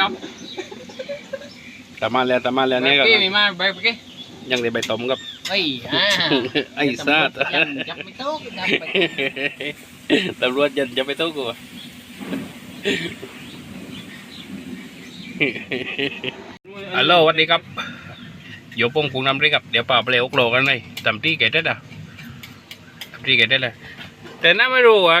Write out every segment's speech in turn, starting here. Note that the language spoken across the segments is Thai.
ครับ ตามมาแล้วตามมาแล้วเนี่ยก็พี่มีมาไปไปกี้ยังได้ใบตอมครับไอ้อ่าไอ้ซาดยังยังไม่โตยังไปตำรวจยันจะไปตู้กูฮัลโหลสวัสดีครับอยู่ปงพุงน้ำริครับ เดี๋ยวป่าไปเลยอกโลกันเลยตำที่เกตได้ด่ะตำที่เกตได้เลยแต่น่าไม่รู้อะ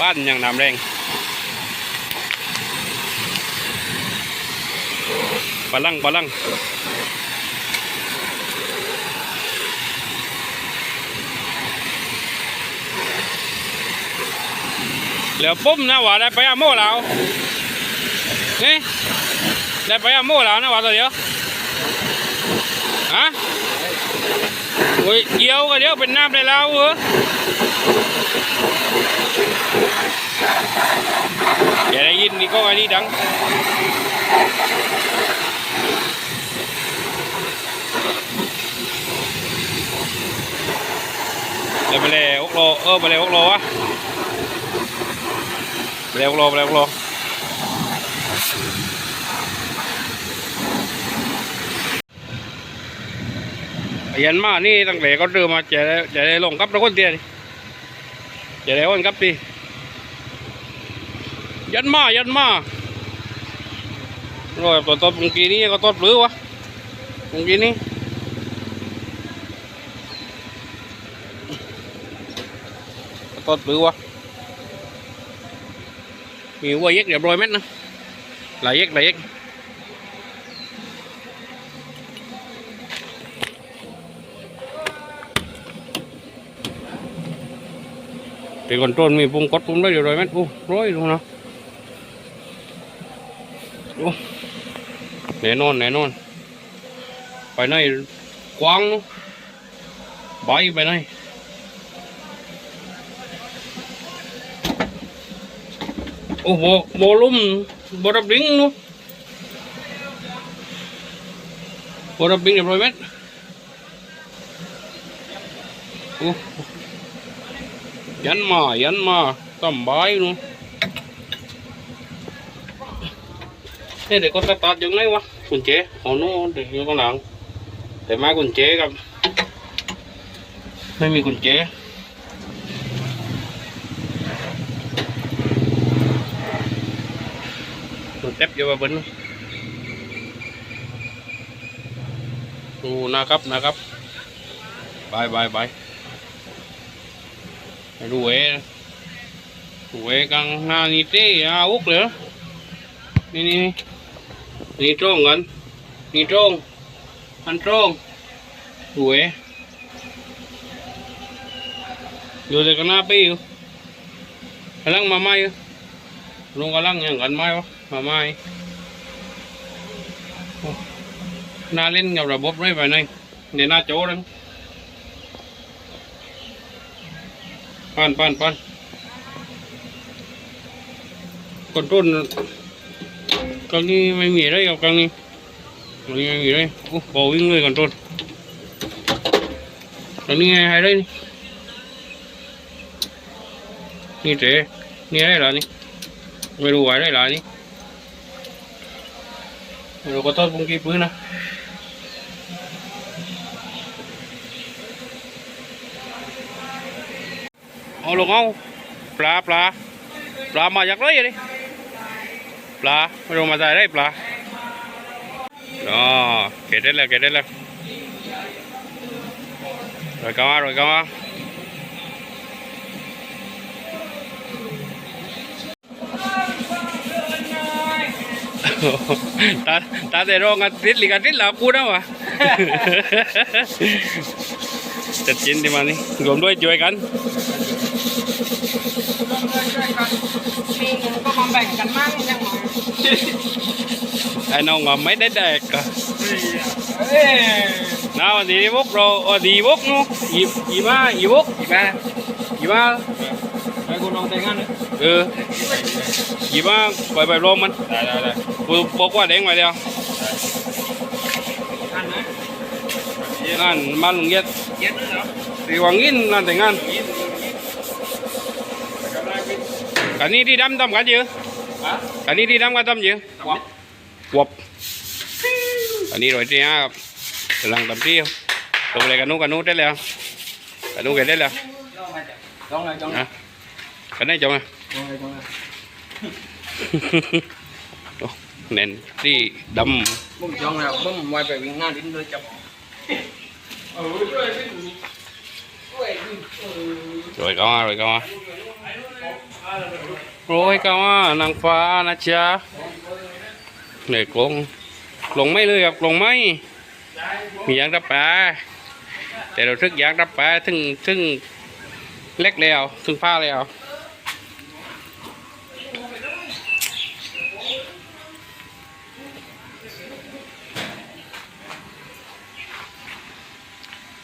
บ้านยังน้ำแรงปลาลังปลาลังเหลือปุ้มนะว่าได้ไปอาโม่แล้วนี่ได้ไปอาโม่แล้วนะว่าตัวเดียวฮะโอ้ยเกี่ยวกันเดียวเป็นน้ำได้แล้วเหรอ อย่าได้ยินนี่ก็อันนี้ดังเดี๋ยวไปเลยอกโลเออไปเลยอกโลวะไปเร็วโลไปเร็วโลยันมานี่ตั้งแต่ก็เดินมาจะได้จะได้ลงกับตะคนเตียดิจะได้วนกับดิ ยันมา ยันมาโอ้ยตัวต้นเมื่อกี้นี้ก็ต้นหรือวะเมื่อกี้นี้ต้นหรือวะมีวัวเย็กเรียบร้อยเม็ดนะหลายเย็กหลายเย็กเป็นคนต้นมีปุ่มกดปุ่มได้เรียบร้อยเม็ดโอ้ร้อยดูนะโอ้แน่นอนแน่นอน ไปไหนกว้างเนอะใบไปไหนโอ้โหโวลุ่มบอรับดิ้งนู้บอรับดิ้งเรียบร้อยไหมโอ้ยันมายันมาสบายนู้นี่เด็กก็ตัดตัดยังไงวะ กุญแจเอาโน่นเด็กอยู่ข้างหลัง แต่มากุญแจกับ ไม่มีกุญแจตัวเต็บอยู่ว่าบนโอ้นะครับนะครับบายบายบายดูเอ๋ดูเอกังหน้านี่เต้อาอุกเลยนี่นี่ นี่นี่ตรงกันนี่ตรงอันตรงดูเอ๋อยู่แต่กันหน้าปีอยู่กำลังมาใหม่อยู่ลงกำลังยังกันไหมวะมาไม่โอ้น่าเล่นกับระบบด้วยไปหน่อยเดี๋ยวหน้าโจ้ดังปันปันปันกดต้น กลางนี้ไม่มีอะไรกับกลางนี้กลางนี้ไม่มีอะไรโอ้โหวิ่งเลยก่อนต้นกลางนี้ไงให้ได้นี่นี่เจ๊นี่อะไรล่ะนี่ไม่รู้ว่าอะไรล่ะนี่ เราก็ทอดปุงกี้ปื้นนะเอาลงเอาปลาปลาปลามาจากไรเลย ปลาไม่รู้มาจากไรปลาอ๋อเก็ได้แล้วเก็ได้แล้วรอยกันมารอยกันมาตาตาแต่รองกันติดลิกันติดหลับกูนะวะจัดจินที่มานี่รวมด้วยช่วยกันมีเงินก็มาแบ่งกันมั่งยัง ไงไอ้น้องว่าไม่ได้แดกอะเอ้ยน้าวันนี้พวกเราอ๋อดีพวกนู้หยิบหยิบมาหยิบพวกอีกแล้วหยิบมาไปกูลองแต่งงานเลยเออหยิบมาปล่อยไปรวมมันได้ได้ได้กูบอกว่าเด้งไว้เดียวทันนะงานบ้านลุงเย็ดเย็นเลยเหรอตีวังยินงานแต่งงานอันนี้ที่ดำทำกันเยอะฮะ อันนี้ที่ดำกันทำเยอะวับวบอันนี้ร้อยที่ห้าครับกำลังทำเที่ยวตรงเลยกันนู้นกันนู้นได้แล้วกันนู้นกันได้แล้วจ้องไงจ้องไงนะกันได้จังอะจ้องไงจ้องไงโอ้เน้นที่ดบุ้มจ้องแล้วบุ้มไว้ไปวิ่งหน้าดิ้นเลยจับเออช่วย พี่ช่วยเออำ rồi có rồi có rồi có nàng pha na cha này con lồng mấy lưới gặp lồng mấy มียางรับปลาแต่เราทึกยางรับปลาถึงถึงเล็กแล้วถึงผ้าแล้ว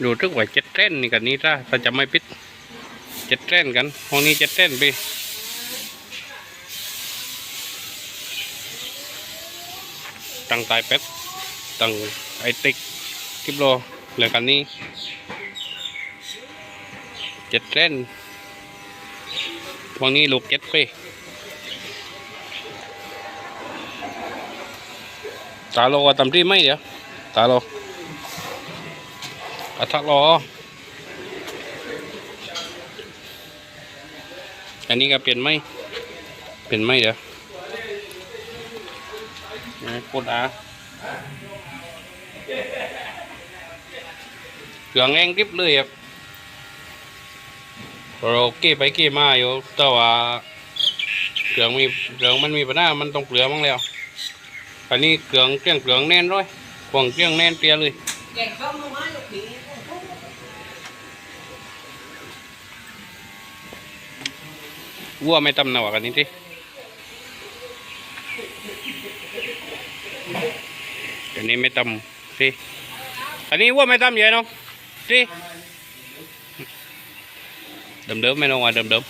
ดูทึกว่าเจ็ดเต้นนี่กันนี้ถ้าถ้าจะไม่ปิดเจ็ดเต้นกันห้องนี้เจ็ดเต้นไป ตั้งตายเป็ดตั้งไอติ๊กกิบโลเลือกันนี้เจ็ดเต้นห้องนี้ลูกเจ็ดไปตาโลก็ตำที่ไม่เดี๋ยวตาโลอัทักโลอันนี้ก็เปลี่ยนไม่เปลี่ยนไม่เดี๋ยว กดอาเครื่องแองริบเลยครับเราเก็บไปเก็บมาอยู่แต่ว่าเครื่องมีเครื่องมันมีปัญหามันต้องเปลือมั้งแล้วอันนี้เครื่องเครื่องเครื่องแน่นร้อยควงเครื่องแน่นเปียเลยกูวัวไม่ตำหนาวกันนี่ที่ อันนี้ไม่ตำที่อันนี้วัวไม่ตำใหญ่น้องที่เดิมเดิมไม่น้องว่าเดิมเดิม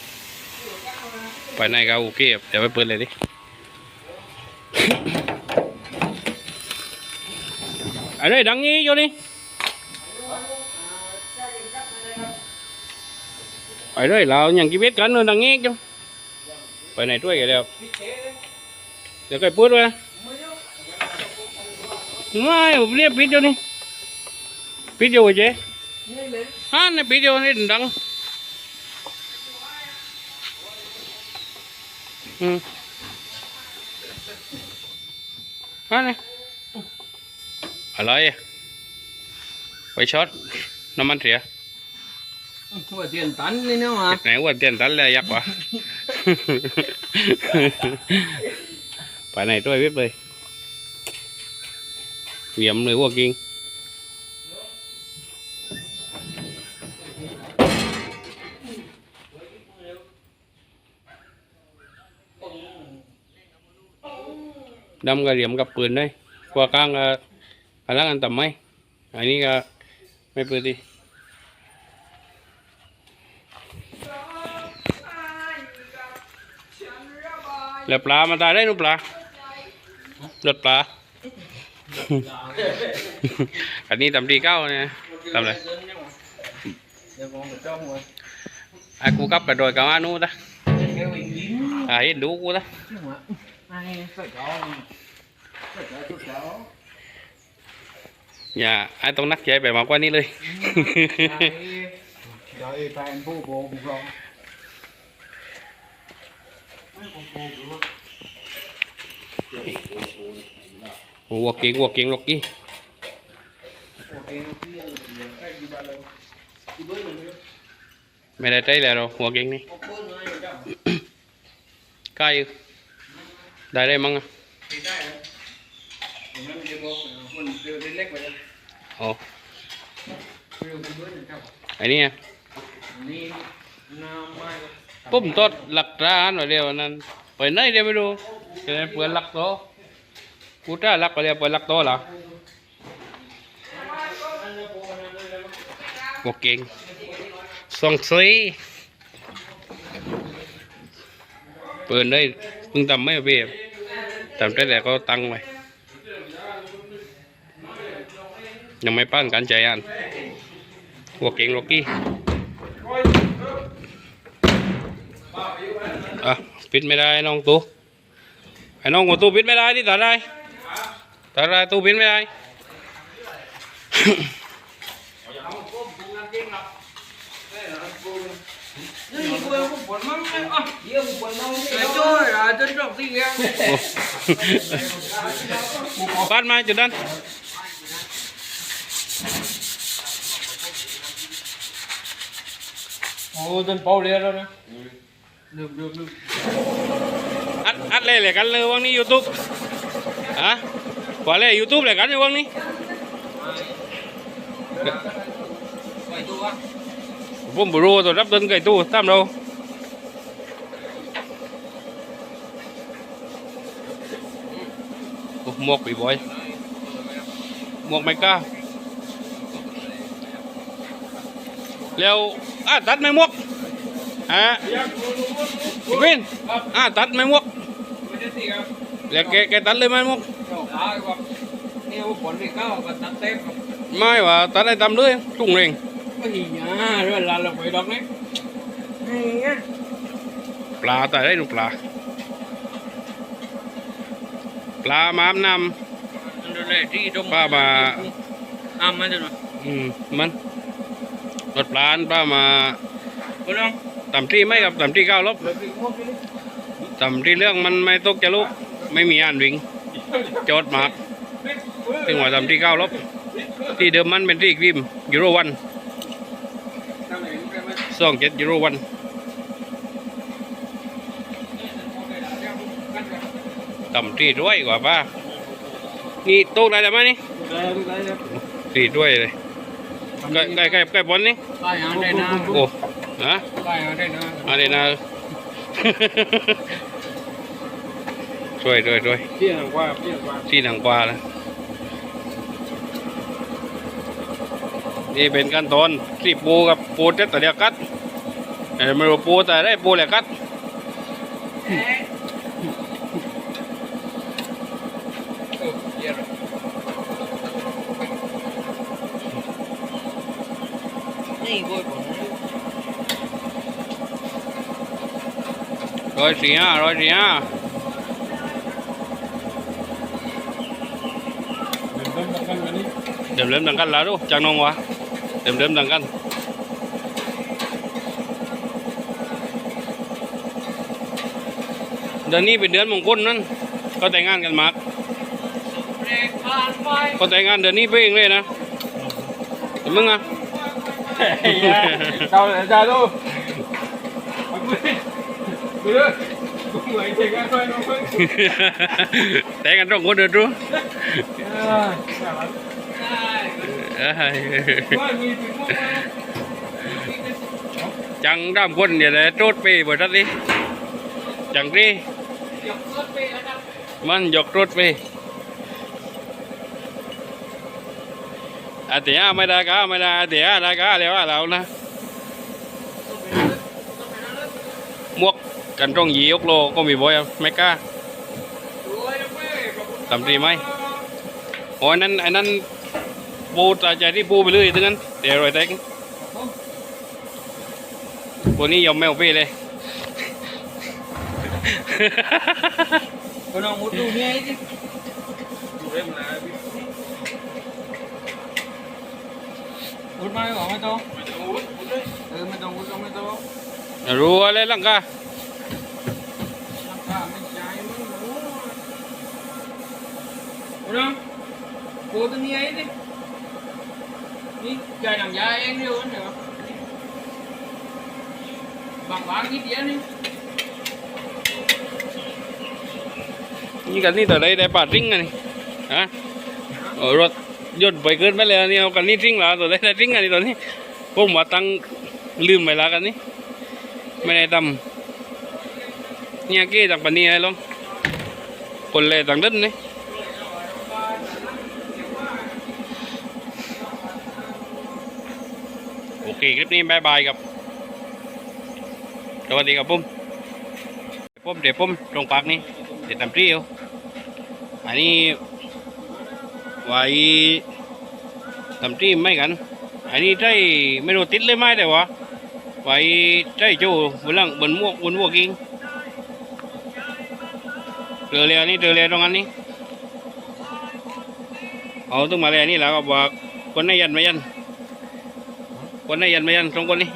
ไปไหนก็โอเคเดี๋ยวไปเปิดเลยดิอะไรดังนี้อยู่นี่ไปเลยเราอย่างชีวิตกันเลยดังนี้จังไปไหนด้วยกันเดียวเดี๋ยวก็พูดไว้นะ ไม่ผมเรียกปิดอยู่นี่ปิดอยู่เจ๊ฮะนี่ปิดอยู่นี่ดังอืมฮะนี่อะไรอะไปช็อตน้ำมันเสียหัวเตียนตันนี่เนาะมาไหนว่าเตียนตันเลยยักษ์วะไปไหนด้วยวิบเลย เหวี่ยมเลยวัวกิงดำกับเหลี่ยมกับปืนได้กว่ากลางก็อันนั้นอันต่ำไหมอันนี้ก็ไม่ปืนดิแล้วปลามาตายได้นุปลาลดปลา อันนี้ตำดีเก้าเนี่ยทำอะไรเดี๋ยไอ้กูกลับไปโดยกับอานูตะแกวิ่งลิ้นไอ้ดูกูตะอย่าไอ้ต้องนักใจไปมากกว่านี้เลย Rồi phải em bố bố bố rồi. วัวเก่งเก่งล็อกกี้ Ok, nó kia cái gì bà lâu. Đi bơi mình đi. ไม่ได้ใจแล้วเรา หัวเก่งนี่ Có bơi nữa anh đâu. ใกล้อยู่ได้ได้มั้งอะ Thì đây rồi. Mình đang đi bộ, mình đưa đi lách vào đây. อ๋อ Đưa đi bơi mình đâu. ไอ้นี่ไง Đi nó mai. ปุ้มตดหลักร้านหน่อยเดียวนั้นไปไหนเดี๋ยวไม่รู้จะได้เปิดหลักโต กูจ้าหลักไปเดียวเปิดหลักโตะเหรอวัวเก่งสองสีเปิดได้เพิ่งทำไม่เบียบทำได้แต่ก็ตังไว้ยังไม่ปั้นการใจอันวัวเก่งล็อกกี้อะปิดไม่ได้น้องตู้ไอ้น้องของตู้ปิดไม่ได้ที่ตัดได้ ตัดได้ตู้ปิดไม่ได้ Đi bơi cũng buồn lắm đấy. À, đi cũng buồn lắm. Đấy chơi à, chân trọng gì kìa. บ้านมาจุดนั้น Ồ, chân bao liệt rồi nè. Được, được, được. อัดอัดเลยเลย กันเลยวังนี้ยูทูบฮะกว่าเลยยูทูบเลยกันเลยวังนี้ Mày tu á. ผมบรู้ตัวรับเดินไก่ ตู้ตามเราโอ้หมวกปีบอยหมวกไม่กล้าแล้วอะตัดไม่หมวกฮะพี่วินอะตัดไม่หมวก Mày đi gì không? แล้วแกแกตัดเลยไหมหมวก Trời ơi, gặp. Yêu quần thì cao và tắt tép. ไม่ว่าตัดได้ตามเลยตุ้งเร่ง Cái gì nhá, rồi là là phải đọc đấy. Hay nhá. ปลาแต่ได้ดูปลาปลามาอาบน้ Rồi này đi trong ป้ามา Am ấy rồi. ำอืมมันรถปลาป้ามา Có không? ต่ำที่ไม่กับต่ำที่เก้าลบ Rồi thì mua cái đi. ต่ำที่เรื่องมันไม่ตกจะลุกไม่มีอ่านวิ่ง จอดหมากถึงว่าต่ำที่เก้าลบ ที่เดิมมันเป็นที่กริมยูโรวัน Sao mày cũng đem ấy. สองเจ็ดยูโรวัน Ok, đã đeo luôn. Cắt rồi. ต่ำที่ด้วยกว่าป้านี่ตกได้ไหมนี่ Đây, đây, đây. ที่ด้วยเลยใกล้ใกล้ใกล้ใกล้บอลนี่ Tay ở đây nè. โอ้ฮะ Tay ở đây nè. อะไรนะ ช่วยด้วยด้วย Kia thằng qua, kia thằng qua. ที่หนังกวานะนี่เป็นขั้นตอนที่ปูกับปูเต็ดแต่เดียวกัดเอ้ยไม่รู้ปูแต่ได้ปูแหละกัด Ừ, kia rồi. Này, vui của nó. ร้อยสี่ห้าร้อยสี่ห้า มเริ่มดังกันแล้วดูจังนองวะเดิมเริ่มดังกันเดือนนี้เป็นเดือนมงคลนั่นก็แต่งงานกันมาก Để phan vai. ก็แต่งงานเดือนนี้ไปเองเลยนะแต่มึงอะ Sao lại ra đâu? Đưa. Cũng lấy thì ra thôi nó thôi. แต่งกันตรงคนเดินรู้ À, sao lắm. เอ้ย Thôi, จังร่ำคนเดี๋ยวเลยโจดไปบริษันี้จังที่ Dọc suốt về ở đâu? มันยกรถไปอาเตียไม่ได้ก็ไม่ได้อาเตียได้ก็แล้วว่าเรานะมวกกันตรงยียกโลก็มีบ่อยไม่กล้าทำดีไหมโอ้ยนั่นไอ้นั่น ปูตาใจที่ปูไปเลยทั้งนั้นเดี๋ยวรอยแตงวันนี้ยอมแมวไปเลย Còn nào một đủ nghe chứ. เริ่มแล้วอุดไหมบอกไม่ต้องไม่ต้องอุดอุดเลยเออไม่ต้องอุดต้องไม่ต้องรู้อะไรลังกาน้ำตาไม่ใจมึงโอ้อุดนะปูตัวนี้ไอ้ดินี่ใจน้ำยาเองเดียว เดี๋ยวบางบางนิดเดียวนี่นี่กันนี่ตัวใดได้ปาดริงกันนี่ฮะโอ้รถยนต์ไปเกินไปแล้วนี่เอากันนี่ริงล้วตัวใดได้ริงกันนี่ตัวนี้ผมว่าตั้งลืมไปล้วกันนี่ไม่ได้ดำเนี่ยเก้จากปันนี้ไอ้ลองคนเลยต่างเดินนี่ เค คลิปนี้บายบายครับ สวัสดีครับผมผมเดี๋ยวผมตรงปากนี่เดี๋ยวทำเปรี้ยวอันนี้ไว้ทำที่ไม่กัน อันนี้ใช่ไม่รู้ติดเลยไหมแต่ว่าไว้ใช่จูบนหลังบนมวกบนมวกกิงเจอเลยอันนี้เจอเลยตรงนั้นนี่เอาต้องมาเลยอันนี้แล้วก็บอกคนไหนยันไม่ยัน คนไหนยันไม่ยันสองคนนี้